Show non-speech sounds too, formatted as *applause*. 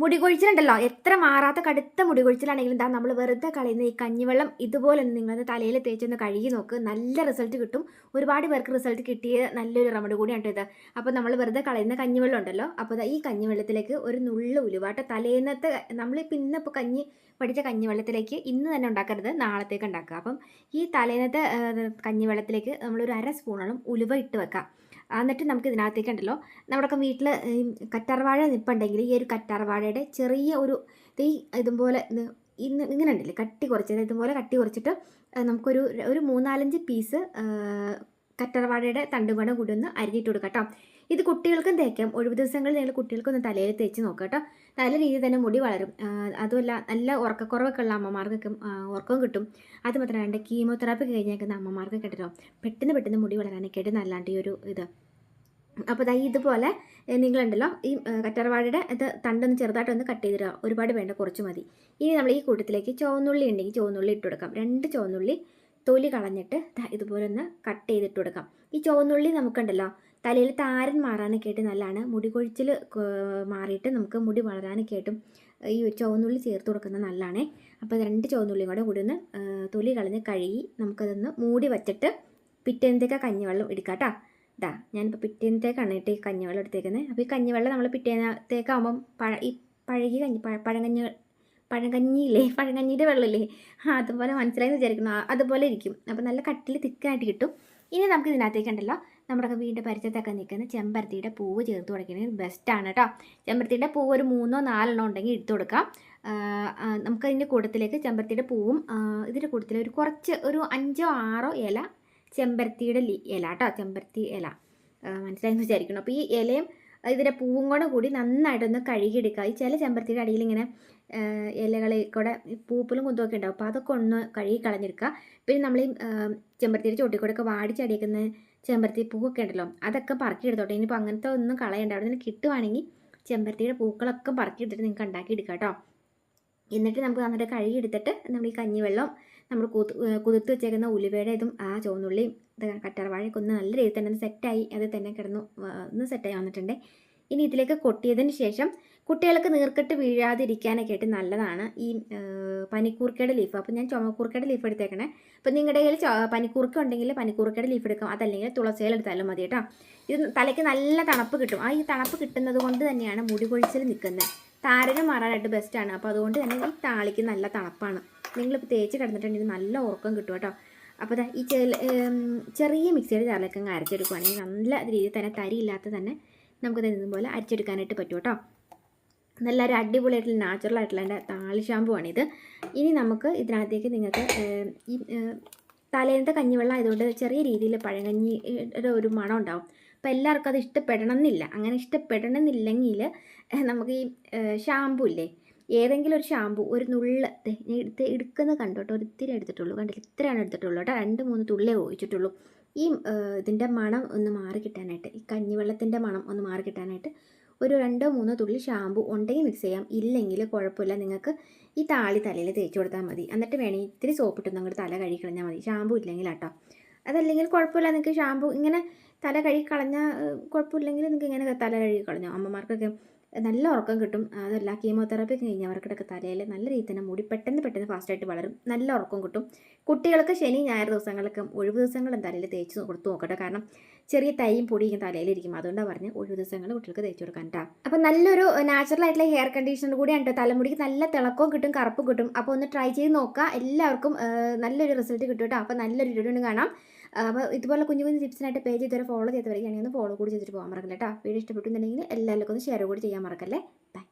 മുടി കൊഴിച്ചിലുണ്ടല്ലോ എത്ര മാറാത്ത കടുത്ത മുടി കൊഴിച്ചിലാണെങ്കിലും എന്താ നമ്മൾ വെറുതെ കളയുന്ന ഈ കഞ്ഞിവെള്ളം ഇതുപോലെ നിങ്ങളൊന്ന് തലയിൽ തേച്ചൊന്ന് കഴുകി നോക്ക്. നല്ല റിസൾട്ട് കിട്ടും. ഒരുപാട് പേർക്ക് റിസൾട്ട് കിട്ടിയ നല്ലൊരു റെമഡി കൂടിയാണ് ഇത് അപ്പോൾ നമ്മൾ വെറുതെ കളയുന്ന കഞ്ഞിവെള്ളം ഉണ്ടല്ലോ. അപ്പോൾ ഈ കഞ്ഞിവെള്ളത്തിലേക്ക് ഒരു നുള്ള ഉലുവാട്ട തലേന്നത്തെ നമ്മൾ പിന്നെ ഇപ്പോൾ കഞ്ഞി പഠിച്ച കഞ്ഞിവെള്ളത്തിലേക്ക് ഇന്ന് തന്നെ ഉണ്ടാക്കരുത്. നാളത്തേക്ക് ഉണ്ടാക്കുക. അപ്പം ഈ തലേന്നത്തെ കഞ്ഞിവെള്ളത്തിലേക്ക് നമ്മളൊരു അര സ്പൂണോളം ഉലുവ ഇട്ട് വെക്കാം. എന്നിട്ട് നമുക്ക് ഇതിനകത്തേക്ക് ഉണ്ടല്ലോ നമ്മുടെയൊക്കെ വീട്ടിൽ കറ്റാർവാഴ നിപ്പുണ്ടെങ്കിൽ ഈ ഒരു കറ്റാർവാഴയുടെ ചെറിയ ഒരു ഈ ഇതുപോലെ ഇത് ഇന്ന് ഇങ്ങനെ ഉണ്ടല്ലേ കട്ടി കുറച്ചത് ഇതുപോലെ കട്ടി കുറച്ചിട്ട് നമുക്കൊരു ഒരു മൂന്നാലഞ്ച് പീസ് കറ്റാർവാഴയുടെ തണ്ടും കൂടെ ഒന്ന് അരിഞ്ഞിട്ട് കൊടുക്കാം കേട്ടോ. ഇത് കുട്ടികൾക്കും തേക്കാം. ഒഴിവ് ദിവസങ്ങളിൽ നിങ്ങൾ കുട്ടികൾക്കൊന്ന് തലയിൽ തേച്ച് നോക്കാം കേട്ടോ. നല്ല രീതിയിൽ തന്നെ മുടി വളരും. അതുമല്ല നല്ല ഉറക്കക്കുറവൊക്കെ ഉള്ള അമ്മമാർക്കൊക്കെ ഉറക്കവും ഉറക്കം കിട്ടും. അത് മാത്രമല്ല കീമോതെറാപ്പി കഴിഞ്ഞേക്കുന്ന അമ്മമാർക്ക് കേട്ടോ പെട്ടെന്ന് പെട്ടെന്ന് മുടി വളരാനൊക്കെ ആയിട്ട് നല്ലാണ്ട് ഈ ഒരു ഇത്. അപ്പോൾ ദാ ഇതുപോലെ നിങ്ങളുണ്ടല്ലോ ഈ കറ്റാർവാഴയുടെ ഇത് തണ്ടൊന്ന് ചെറുതായിട്ടൊന്ന് കട്ട് ചെയ്തിടുക. ഒരുപാട് വേണ്ട കുറച്ച് മതി. ഇനി നമ്മൾ ഈ കൂട്ടത്തിലേക്ക് ചുവന്നുള്ളി ഉണ്ടെങ്കിൽ ചുവന്നുള്ളി ഇട്ട് കൊടുക്കാം. രണ്ട് ചുവന്നുള്ളി തൊലി കളഞ്ഞിട്ട് ഇതുപോലെ ഒന്ന് കട്ട് ചെയ്തിട്ട് കൊടുക്കാം. ഈ ചുവന്നുള്ളി നമുക്കുണ്ടല്ലോ തലയിൽ താരൻ മാറാനൊക്കെ ആയിട്ട് നല്ലതാണ്. മുടി കൊഴിച്ചിൽ മാറിയിട്ട് നമുക്ക് മുടി വളരാനൊക്കെ ആയിട്ടും ഈ ചുവന്നുള്ളി ചേർത്ത് കൊടുക്കുന്നത് നല്ലതാണ്. അപ്പോൾ രണ്ട് ചുവന്നുള്ളിയും കൂടെ കൂടി ഒന്ന് തൊലി കളഞ്ഞ് കഴുകി നമുക്കതൊന്ന് മൂടി വച്ചിട്ട് പിറ്റേന്നത്തേക്ക് കഞ്ഞിവെള്ളം എടുക്കാം കേട്ടോ ഇതാ ഞാനിപ്പോൾ പിറ്റേന്നത്തേക്കാണ് കേട്ടോ ഈ കഞ്ഞിവെള്ളം എടുത്തേക്കുന്നത്. അപ്പോൾ ഈ കഞ്ഞിവെള്ളം നമ്മൾ പിറ്റേന്നത്തേക്കാകുമ്പം പഴ ഈ പഴകി കഞ്ഞി പഴ പഴങ്കഞ്ഞി പഴങ്കഞ്ഞിയില്ലേ? *laughs* പഴങ്കഞ്ഞിയുടെ വെള്ളമില്ലേ ആ അതുപോലെ മനസ്സിലായെന്ന് വിചാരിക്കുന്നു. അതുപോലെ ഇരിക്കും. അപ്പോൾ നല്ല കട്ടിൽ തിക്കായിട്ട് കിട്ടും. ഇനി നമുക്ക് ഇതിനകത്തേക്ക് ഉണ്ടല്ലോ. നമ്മുടെ വീടിന്റെ പരിസരത്തൊക്കെ നിൽക്കുന്ന ചെമ്പരത്തിയുടെ പൂവ് ചേർത്ത് കൊടുക്കുന്നത് ബെസ്റ്റാണ് കേട്ടോ. ചെമ്പരത്തിയുടെ പൂവ് ഒരു മൂന്നോ നാലെണ്ണോ ഉണ്ടെങ്കിൽ എടുത്തു കൊടുക്കാം. നമുക്ക് അതിന്റെ കൂട്ടത്തിലേക്ക് ചെമ്പരത്തിയുടെ പൂവും ഇതിന്റെ കൂട്ടത്തിൽ ഒരു കുറച്ച് ഒരു അഞ്ചോ ആറോ ഇല ചെമ്പരത്തിയുടെ ഇല കേട്ടോ. ചെമ്പരത്തി ഇല. മനസ്സിലായെന്ന് വിചാരിക്കണം അപ്പോൾ ഈ ഇലയും ഇതിന്റെ പൂവും കൂടെ കൂടി നന്നായിട്ടൊന്ന് കഴുകിയെടുക്കുക. ഈ ചില ചെമ്പരത്തിയുടെ അടിയിൽ ഇങ്ങനെ ഇലകളിൽ കൂടെ പൂപ്പലും കുന്തമൊക്കെ ഉണ്ടാവും. അപ്പോൾ അതൊക്കെ ഒന്ന് കഴുകി കളഞ്ഞെടുക്കുക. പിന്നെ നമ്മൾ ഈ ചെമ്പരത്തിയുടെ ചോട്ടിക്കൂടെയൊക്കെ വാടിച്ചടിയേക്കുന്ന ചെമ്പരത്തി പൂവൊക്കെ ഉണ്ടല്ലോ അതൊക്കെ പറക്കിയെടുത്തോട്ടെ ഇനിയിപ്പോൾ അങ്ങനത്തെ ഒന്നും കളയണ്ട. അവിടെ നിന്ന് കിട്ടുവാണെങ്കിൽ ചെമ്പരത്തിയുടെ പൂക്കളൊക്കെ പറക്കിയെടുത്തിട്ട് നിങ്ങൾക്ക് ഉണ്ടാക്കിയെടുക്കാം കേട്ടോ. എന്നിട്ട് നമുക്ക് നന്നായിട്ട് കഴുകിയെടുത്തിട്ട് നമ്മൾ ഈ കഞ്ഞിവെള്ളം നമ്മൾ കുതി കുതിർത്ത് വെച്ചേക്കുന്ന ഉലുവയുടെ ഇതും ആ ചുവന്നുള്ളിയും കറ്റാർവാഴയൊക്കെ ഒന്ന് നല്ല രീതിയിൽ തന്നെ സെറ്റായി അത് തന്നെ കിടന്നു ഒന്ന് സെറ്റായി വന്നിട്ടുണ്ട്. ഇനി ഇതിലേക്ക് കൊട്ടിയതിന് ശേഷം കുട്ടികൾക്ക് നീർക്കെട്ട് വീഴാതിരിക്കാനൊക്കെ ആയിട്ട് നല്ലതാണ്. ഈ പനിക്കൂർക്കയുടെ ലീഫ് അപ്പോൾ ഞാൻ ചുമക്കൂർക്കയുടെ ലീഫ് എടുത്തേക്കണേ. അപ്പോൾ നിങ്ങളുടെ കയ്യിൽ പനിക്കൂർക്ക ഉണ്ടെങ്കിൽ പനിക്കൂർക്കയുടെ ലീഫ് എടുക്കാം. അതല്ലെങ്കിൽ തുളസിയിൽ എടുത്താലും മതി കേട്ടോ. ഇത് തലയ്ക്ക് നല്ല തണുപ്പ് കിട്ടും. ആ ഈ തണുപ്പ് കിട്ടുന്നത് കൊണ്ട് തന്നെയാണ് മുടി കൊഴിച്ചിൽ നിൽക്കുന്നത്. താരനും മാറാനായിട്ട് ബെസ്റ്റാണ് അപ്പോൾ അതുകൊണ്ട് തന്നെ ഈ താളിക്ക് നല്ല തണുപ്പാണ്. നിങ്ങളിപ്പോൾ തേച്ച് കിടന്നിട്ടുണ്ടെങ്കിൽ നല്ല ഉറക്കം കിട്ടും കേട്ടോ. അപ്പോൾ ഈ ചെറിയ മിക്സിയുടെ ജാറിലൊക്കെ അങ്ങ് അരച്ചെടുക്കുകയാണെങ്കിൽ നല്ല രീതിയിൽ തന്നെ തരിയില്ലാത്ത തന്നെ നമുക്ക് നമുക്കത് പോലെ അരച്ചെടുക്കാനായിട്ട് പറ്റും കേട്ടോ. നല്ല ഒരു അടിപൊളിയായിട്ടുള്ള നാച്ചുറൽ ആയിട്ടുള്ള താളി ഷാമ്പു ആണിത് ഇനി നമുക്ക് ഇതിനകത്തേക്ക് നിങ്ങൾക്ക് ഈ തലേന്നത്തെ കഞ്ഞിവെള്ളം ആയതുകൊണ്ട് ചെറിയ രീതിയിൽ പഴങ്കഞ്ഞിയുടെ ഒരു മണം ഉണ്ടാവും. അപ്പോൾ എല്ലാവർക്കും അത് ഇഷ്ടപ്പെടണം എന്നില്ല അങ്ങനെ ഇഷ്ടപ്പെടണമെന്നില്ലെങ്കിൽ നമുക്ക് ഈ ഷാമ്പു ഇല്ലേ ഏതെങ്കിലും ഒരു ഷാമ്പു ഒരു നുള്ള ഞാൻ എടുത്ത് എടുക്കുന്ന കണ്ടോട്ടോ ഒരു ഇത്തിരി എടുത്തിട്ടുള്ളൂ. കണ്ടില്ല? ഇത്രയാണ് എടുത്തിട്ടുള്ളൂ കേട്ടോ. രണ്ട് മൂന്ന് തുള്ളേ ഒഴിച്ചിട്ടുള്ളൂ ഈ ഇതിന്റെ മണം ഒന്ന് മാറി കിട്ടാനായിട്ട് ഈ കഞ്ഞിവെള്ളത്തിന്റെ മണം ഒന്ന് മാറി കിട്ടാനായിട്ട് ഒരു രണ്ടോ മൂന്നോ തുള്ളി ഷാമ്പു ഉണ്ടെങ്കിൽ മിക്സ് ചെയ്യാം. ഇല്ലെങ്കിൽ കുഴപ്പമില്ല. നിങ്ങൾക്ക് ഈ താളി തലയിൽ തേച്ച് കൊടുത്താൽ മതി. എന്നിട്ട് വേണമെങ്കിൽ ഇത്തിരി സോപ്പിട്ടൊന്നും അങ്ങോട്ട് തല കഴുകി കളഞ്ഞാൽ മതി. ഷാമ്പു ഇല്ലെങ്കിൽ കേട്ടോ. അതല്ലെങ്കിൽ കുഴപ്പമില്ല. നിങ്ങൾക്ക് ഷാമ്പു ഇങ്ങനെ തല കഴുകി കളഞ്ഞാൽ കുഴപ്പമില്ലെങ്കിൽ നിങ്ങൾക്ക് ഇങ്ങനെ തല കഴുകി കളഞ്ഞോ? അമ്മമാർക്കൊക്കെ നല്ല ഉറക്കം കിട്ടും. അതല്ല കീമോതെറാപ്പി കഴിഞ്ഞവർക്കിടക്ക് തലയിൽ നല്ല രീതിയിൽ തന്നെ മുടി പെട്ടെന്ന് പെട്ടെന്ന് ഫാസ്റ്റായിട്ട് വളരും. നല്ല ഉറക്കം കിട്ടും. കുട്ടികൾക്ക് ശനി ഞായർ ദിവസങ്ങളൊക്കെ ഒഴിവ് ദിവസങ്ങളും തലയിൽ തേച്ച് കൊടുത്തു നോക്കട്ടെ. കാരണം ചെറിയ തൈയും പൊടിയും തലയിലിരിക്കും അതുകൊണ്ടാണ് പറഞ്ഞ് ഒഴിവ് ദിവസങ്ങൾ കുട്ടികൾക്ക് തേച്ച് കൊടുക്കാൻ കേട്ടോ അപ്പോൾ നല്ലൊരു നാച്ചുറൽ ആയിട്ടുള്ള ഹെയർ കണ്ടീഷണർ കൂടിയാണ് കേട്ടോ തലമുടിക്ക് നല്ല തിളക്കവും കിട്ടും കറുപ്പും കിട്ടും. അപ്പോൾ ഒന്ന് ട്രൈ ചെയ്ത് നോക്കുക എല്ലാവർക്കും നല്ലൊരു റിസൾട്ട് കിട്ടും കേട്ടോ അപ്പോൾ നല്ലൊരു വീഡിയോ കാണാം. അപ്പോൾ ഇതുപോലെ കുഞ്ഞു കുഞ്ഞു ടിപ്സിനായിട്ട് പേജ് ഇതുവരെ ഫോളോ ചെയ്ത് ഒന്ന് ഫോളോ കൂടി ചെയ്തിട്ട് പോകാൻ മറക്കല്ലേ കേട്ടോ വീഡിയോ ഇഷ്ടപ്പെട്ടുണ്ടെങ്കിൽ എല്ലാവർക്കും ഒന്ന് ഷെയർ കൂടി ചെയ്യാൻ മറക്കല്ലേ? ബൈ